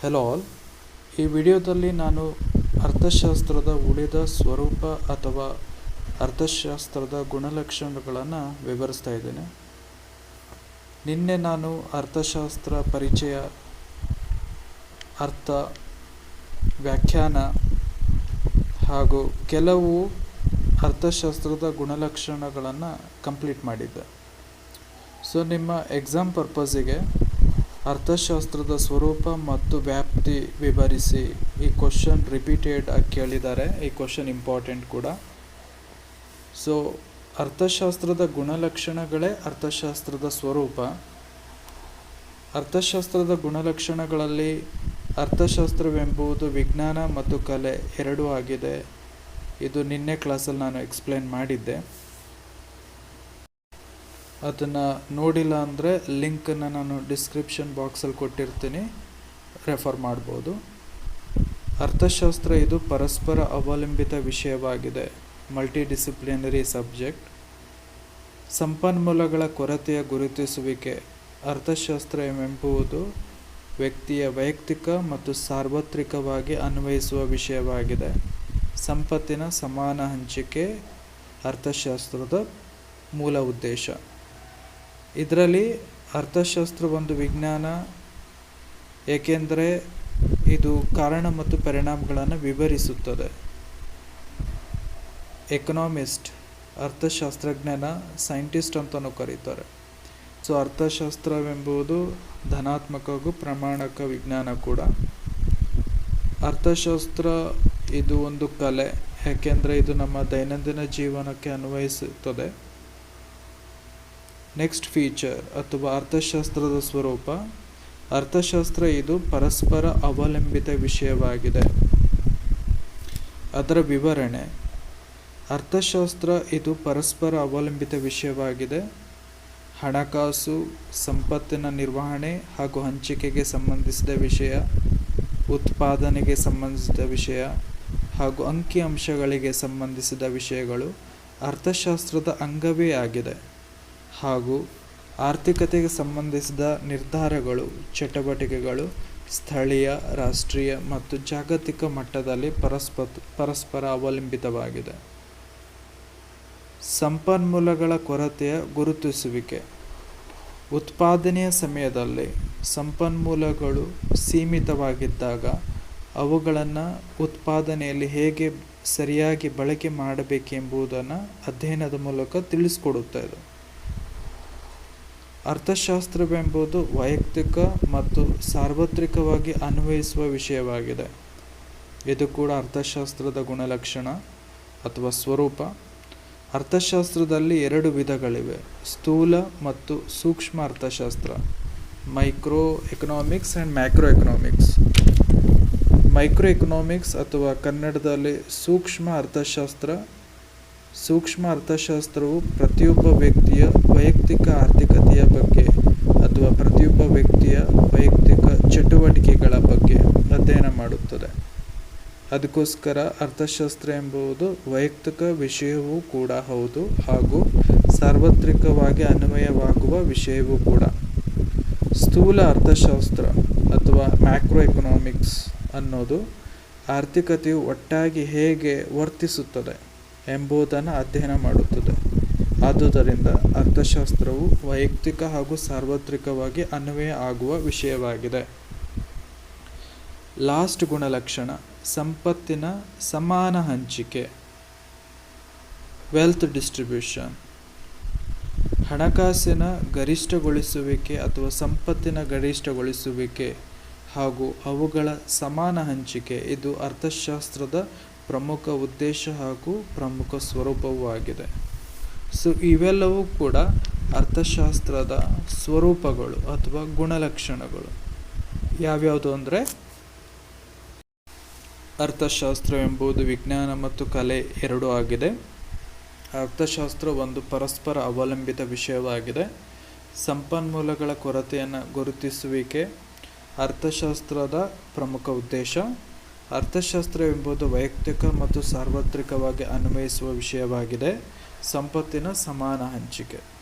Hello all ಈ ವಿಡಿಯೋದಲ್ಲಿ ನಾನು ಅರ್ಥಶಾಸ್ತ್ರದ ಉಳಿದ ಸ್ವರೂಪ ಅಥವಾ ಅರ್ಥಶಾಸ್ತ್ರದ ಗುಣಲಕ್ಷಣಗಳನ್ನು ವಿವರಿಸ್ತಾ ಇದ್ದೇನೆ. ನಿನ್ನೆ ನಾನು ಅರ್ಥಶಾಸ್ತ್ರ ಪರಿಚಯ, ಅರ್ಥ, ವ್ಯಾಖ್ಯಾನ ಹಾಗೂ ಕೆಲವು ಅರ್ಥಶಾಸ್ತ್ರದ ಗುಣಲಕ್ಷಣಗಳನ್ನು ಕಂಪ್ಲೀಟ್ ಮಾಡಿದ್ದೆ. ಸೊ ನಿಮ್ಮ ಎಕ್ಸಾಮ್ ಪರ್ಪಸ್ಸಿಗೆ ಅರ್ಥಶಾಸ್ತ್ರದ ಸ್ವರೂಪ ಮತ್ತು ವ್ಯಾಪ್ತಿ ವಿವರಿಸಿ. ಈ ಕ್ವಶನ್ ರಿಪೀಟೆಡ್ ಆಗಿ ಕೇಳಿದ್ದಾರೆ. ಈ ಕ್ವಶನ್ ಇಂಪಾರ್ಟೆಂಟ್ ಕೂಡ. ಸೊ ಅರ್ಥಶಾಸ್ತ್ರದ ಗುಣಲಕ್ಷಣಗಳೇ ಅರ್ಥಶಾಸ್ತ್ರದ ಸ್ವರೂಪ. ಅರ್ಥಶಾಸ್ತ್ರದ ಗುಣಲಕ್ಷಣಗಳಲ್ಲಿ ಅರ್ಥಶಾಸ್ತ್ರವೆಂಬುದು ವಿಜ್ಞಾನ ಮತ್ತು ಕಲೆ ಎರಡೂ ಆಗಿದೆ. ಇದು ನಿನ್ನೆ ಕ್ಲಾಸಲ್ಲಿ ನಾನು ಎಕ್ಸ್ಪ್ಲೇನ್ ಮಾಡಿದ್ದೆ. ಅದನ್ನು ನೋಡಿಲ್ಲ ಅಂದರೆ ಲಿಂಕನ್ನು ನಾನು ಡಿಸ್ಕ್ರಿಪ್ಷನ್ ಬಾಕ್ಸಲ್ಲಿ ಕೊಟ್ಟಿರ್ತೀನಿ. ರೆಫರ್ ಮಾಡ್ಬೋದು. ಅರ್ಥಶಾಸ್ತ್ರ ಇದು ಪರಸ್ಪರ ಅವಲಂಬಿತ ವಿಷಯವಾಗಿದೆ. ಮಲ್ಟಿ ಡಿಸಿಪ್ಲಿನರಿ ಸಬ್ಜೆಕ್ಟ್ ಸಂಪನ್ಮೂಲಗಳ ಕೊರತೆಯ ಗುರುತಿಸುವಿಕೆ. ಅರ್ಥಶಾಸ್ತ್ರ ಎಂಬುದು ವ್ಯಕ್ತಿಯ ವೈಯಕ್ತಿಕ ಮತ್ತು ಸಾರ್ವತ್ರಿಕವಾಗಿ ಅನ್ವಯಿಸುವ ವಿಷಯವಾಗಿದೆ. ಸಂಪತ್ತಿನ ಸಮಾನ ಹಂಚಿಕೆ ಅರ್ಥಶಾಸ್ತ್ರದ ಮೂಲ ಉದ್ದೇಶ. ಇದರಲ್ಲಿ ಅರ್ಥಶಾಸ್ತ್ರ ಒಂದು ವಿಜ್ಞಾನ, ಏಕೆಂದರೆ ಇದು ಕಾರಣ ಮತ್ತು ಪರಿಣಾಮಗಳನ್ನು ವಿವರಿಸುತ್ತದೆ. ಎಕನಾಮಿಸ್ಟ್, ಅರ್ಥಶಾಸ್ತ್ರಜ್ಞನ ಸೈಂಟಿಸ್ಟ್ ಅಂತಲೂ ಕರೀತಾರೆ. ಸೊ, ಅರ್ಥಶಾಸ್ತ್ರವೆಂಬುದು ಧನಾತ್ಮಕ ಹಾಗೂ ಪ್ರಮಾಣಕ ವಿಜ್ಞಾನ ಕೂಡ. ಅರ್ಥಶಾಸ್ತ್ರ ಇದು ಒಂದು ಕಲೆ ಯಾಕೆಂದರೆ ಇದು ನಮ್ಮ ದೈನಂದಿನ ಜೀವನಕ್ಕೆ ಅನ್ವಯಿಸುತ್ತದೆ. ನೆಕ್ಸ್ಟ್ ಫೀಚರ್ ಅಥವಾ ಅರ್ಥಶಾಸ್ತ್ರದ ಸ್ವರೂಪ. ಅರ್ಥಶಾಸ್ತ್ರ ಇದು ಪರಸ್ಪರ ಅವಲಂಬಿತ ವಿಷಯವಾಗಿದೆ. ಅದರ ವಿವರಣೆ. ಅರ್ಥಶಾಸ್ತ್ರ ಇದು ಪರಸ್ಪರ ಅವಲಂಬಿತ ವಿಷಯವಾಗಿದೆ. ಹಣಕಾಸು, ಸಂಪತ್ತಿನ ನಿರ್ವಹಣೆ ಹಾಗೂ ಹಂಚಿಕೆಗೆ ಸಂಬಂಧಿಸಿದ ವಿಷಯ, ಉತ್ಪಾದನೆಗೆ ಸಂಬಂಧಿಸಿದ ವಿಷಯ ಹಾಗೂ ಅಂಕಿಅಂಶಗಳಿಗೆ ಸಂಬಂಧಿಸಿದ ವಿಷಯಗಳು ಅರ್ಥಶಾಸ್ತ್ರದ ಅಂಗವೇ ಆಗಿದೆ. ಹಾಗೂ ಆರ್ಥಿಕತೆಗೆ ಸಂಬಂಧಿಸಿದ ನಿರ್ಧಾರಗಳು, ಚಟುವಟಿಕೆಗಳು ಸ್ಥಳೀಯ, ರಾಷ್ಟ್ರೀಯ ಮತ್ತು ಜಾಗತಿಕ ಮಟ್ಟದಲ್ಲಿ ಪರಸ್ಪ ಪರಸ್ಪರ ಅವಲಂಬಿತವಾಗಿದೆ. ಸಂಪನ್ಮೂಲಗಳ ಕೊರತೆಯ ಗುರುತಿಸುವಿಕೆ. ಉತ್ಪಾದನೆಯ ಸಮಯದಲ್ಲಿ ಸಂಪನ್ಮೂಲಗಳು ಸೀಮಿತವಾಗಿದ್ದಾಗ ಅವುಗಳನ್ನು ಉತ್ಪಾದನೆಯಲ್ಲಿ ಹೇಗೆ ಸರಿಯಾಗಿ ಬಳಕೆ ಮಾಡಬೇಕೆಂಬುದನ್ನು ಅಧ್ಯಯನದ ಮೂಲಕ ತಿಳಿಸ್ಕೊಡುತ್ತೆ ಇದು. ಅರ್ಥಶಾಸ್ತ್ರವೆಂಬುದು ವೈಯಕ್ತಿಕ ಮತ್ತು ಸಾರ್ವತ್ರಿಕವಾಗಿ ಅನ್ವಯಿಸುವ ವಿಷಯವಾಗಿದೆ. ಇದು ಕೂಡ ಅರ್ಥಶಾಸ್ತ್ರದ ಗುಣಲಕ್ಷಣ ಅಥವಾ ಸ್ವರೂಪ. ಅರ್ಥಶಾಸ್ತ್ರದಲ್ಲಿ ಎರಡು ವಿಧಗಳಿವೆ, ಸ್ಥೂಲ ಮತ್ತು ಸೂಕ್ಷ್ಮ ಅರ್ಥಶಾಸ್ತ್ರ. Microeconomics and macroeconomics microeconomics ಅಥವಾ ಕನ್ನಡದಲ್ಲಿ ಸೂಕ್ಷ್ಮ ಅರ್ಥಶಾಸ್ತ್ರ, ಸೂಕ್ಷ್ಮ ಅರ್ಥಶಾಸ್ತ್ರವು ಪ್ರತಿಯೊಬ್ಬ ವ್ಯಕ್ತಿಯ ವೈಯಕ್ತಿಕ ಆರ್ಥಿಕತೆಯ ಬಗ್ಗೆ ಅಥವಾ ಪ್ರತಿಯೊಬ್ಬ ವ್ಯಕ್ತಿಯ ವೈಯಕ್ತಿಕ ಚಟುವಟಿಕೆಗಳ ಬಗ್ಗೆ ಅಧ್ಯಯನ ಮಾಡುತ್ತದೆ ಅದಕ್ಕೋಸ್ಕರ ಅರ್ಥಶಾಸ್ತ್ರ ಎಂಬುದು ವೈಯಕ್ತಿಕ ವಿಷಯವೂ ಕೂಡ ಹೌದು ಹಾಗೂ ಸಾರ್ವತ್ರಿಕವಾಗಿ ಅನ್ವಯವಾಗುವ ವಿಷಯವೂ ಕೂಡ. ಸ್ಥೂಲ ಅರ್ಥಶಾಸ್ತ್ರ ಅಥವಾ ಮ್ಯಾಕ್ರೋ ಎಕನಾಮಿಕ್ಸ್ ಅನ್ನೋದು ಆರ್ಥಿಕತೆಯು ಒಟ್ಟಾಗಿ ಹೇಗೆ ವರ್ತಿಸುತ್ತದೆ ಎಂಬುದನ್ನು ಅಧ್ಯಯನ ಮಾಡುತ್ತದೆ. ಆದುದರಿಂದ ಅರ್ಥಶಾಸ್ತ್ರವು ವೈಯಕ್ತಿಕ ಹಾಗೂ ಸಾರ್ವತ್ರಿಕವಾಗಿ ಅನ್ವಯ ಆಗುವ ವಿಷಯವಾಗಿದೆ. ಲಾಸ್ಟ್ ಗುಣಲಕ್ಷಣ ಸಂಪತ್ತಿನ ಸಮಾನ ಹಂಚಿಕೆ. Wealth distribution. ಹಣಕಾಸಿನ ಗರಿಷ್ಠಗೊಳಿಸುವಿಕೆ ಅಥವಾ ಸಂಪತ್ತಿನ ಗರಿಷ್ಠಗೊಳಿಸುವಿಕೆ ಹಾಗೂ ಅವುಗಳ ಸಮಾನ ಹಂಚಿಕೆ ಇದು ಅರ್ಥಶಾಸ್ತ್ರದ ಪ್ರಮುಖ ಉದ್ದೇಶ ಹಾಗೂ ಪ್ರಮುಖ ಸ್ವರೂಪವೂ ಆಗಿದೆ. ಸೊ, ಇವೆಲ್ಲವೂ ಕೂಡ ಅರ್ಥಶಾಸ್ತ್ರದ ಸ್ವರೂಪಗಳು ಅಥವಾ ಗುಣಲಕ್ಷಣಗಳು. ಯಾವ್ಯಾವುದು ಅಂದರೆ ಅರ್ಥಶಾಸ್ತ್ರ ಎಂಬುದು ವಿಜ್ಞಾನ ಮತ್ತು ಕಲೆ ಎರಡೂ ಆಗಿದೆ. ಅರ್ಥಶಾಸ್ತ್ರ ಒಂದು ಪರಸ್ಪರ ಅವಲಂಬಿತ ವಿಷಯವಾಗಿದೆ. ಸಂಪನ್ಮೂಲಗಳ ಕೊರತೆಯನ್ನು ಗುರುತಿಸುವಿಕೆ ಅರ್ಥಶಾಸ್ತ್ರದ ಪ್ರಮುಖ ಉದ್ದೇಶ. ಅರ್ಥಶಾಸ್ತ್ರ ಎಂಬುದು ವೈಯಕ್ತಿಕ ಮತ್ತು ಸಾರ್ವತ್ರಿಕವಾಗಿ ಅನ್ವಯಿಸುವ ವಿಷಯವಾಗಿದೆ. ಸಂಪತ್ತಿನ ಸಮಾನ ಹಂಚಿಕೆ.